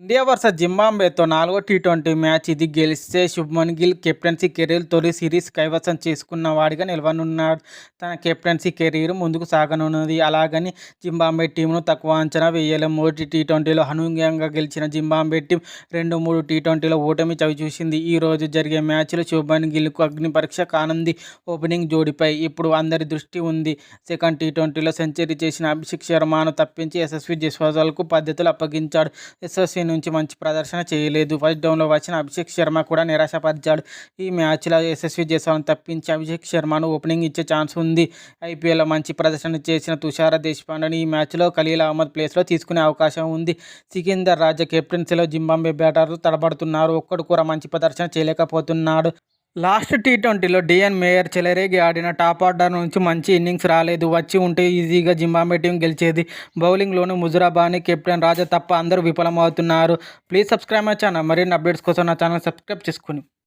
India versus జింబాబ్వేతో నాలుగో T twenty match ఇది గెలిస్తే శుభ్మన్ గిల్ కెప్టెన్సీ కెరీర్ తొలి సిరీస్ కైవసం చేసుకున్న వాడిగా నిలవనున్నాడు. తన కెప్టెన్సీ కెరీర్ ముందుకు సాగనున్నది. అలాగని జింబాబ్వే టీంను తక్కువ అంచనా వేయలేం. మొదటి టీ ట్వంటీలో అనూహ్యంగా గెలిచిన జింబాబ్వే టీం రెండు మూడు టీ ట్వంటీలో ఓటమి చవిచూసింది ఈ రోజు జరిగే మ్యాచ్లో శుభ్మన్ గిల్కు అగ్ని పరీక్ష కానుంది. ఓపెనింగ్ జోడీపై ఇప్పుడు అందరి దృష్టి ఉంది. సెకండ్ టీ ట్వంటీలో సెంచరీ చేసిన అభిషేక్ శర్మను తప్పించి యశస్వి జస్వాజాలకు పద్ధతులు అప్పగించాడు. యశస్వి నుంచి మంచి ప్రదర్శన చేయలేదు. ఫస్ట్ డౌన్లో వచ్చిన అభిషేక్ శర్మ కూడా నిరాశపరిచాడు. ఈ మ్యాచ్లో యశస్వి జైస్వాల్ని తప్పించి అభిషేక్ శర్మను ఓపెనింగ్ ఇచ్చే ఛాన్స్ ఉంది. ఐపీఎల్లో మంచి ప్రదర్శన చేసిన తుషార దేశపాండని ఈ మ్యాచ్లో ఖలీల్ అహ్మద్ ప్లేస్లో తీసుకునే అవకాశం ఉంది. సికిందర్ రాజా కెప్టెన్సీలో జింబాంబే బ్యాటర్లు తడబడుతున్నారు. ఒక్కడు కూడా మంచి ప్రదర్శన చేయలేకపోతున్నాడు. లాస్ట్ టీ ట్వంటీలో డిఎన్ మేయర్ చెలరేగి ఆడిన టాప్ ఆర్డర్ నుంచి మంచి ఇన్నింగ్స్ రాలేదు. వచ్చి ఉంటే ఈజీగా జింబాబే టీం గెలిచేది. బౌలింగ్లోనూ ముజురాబాని కెప్టెన్ రాజా తప్ప అందరూ విఫలమవుతున్నారు. Please subscribe my channel. మరిన్ని అప్డేట్స్ కోసం నా ఛానల్ సబ్స్క్రైబ్ చేసుకుని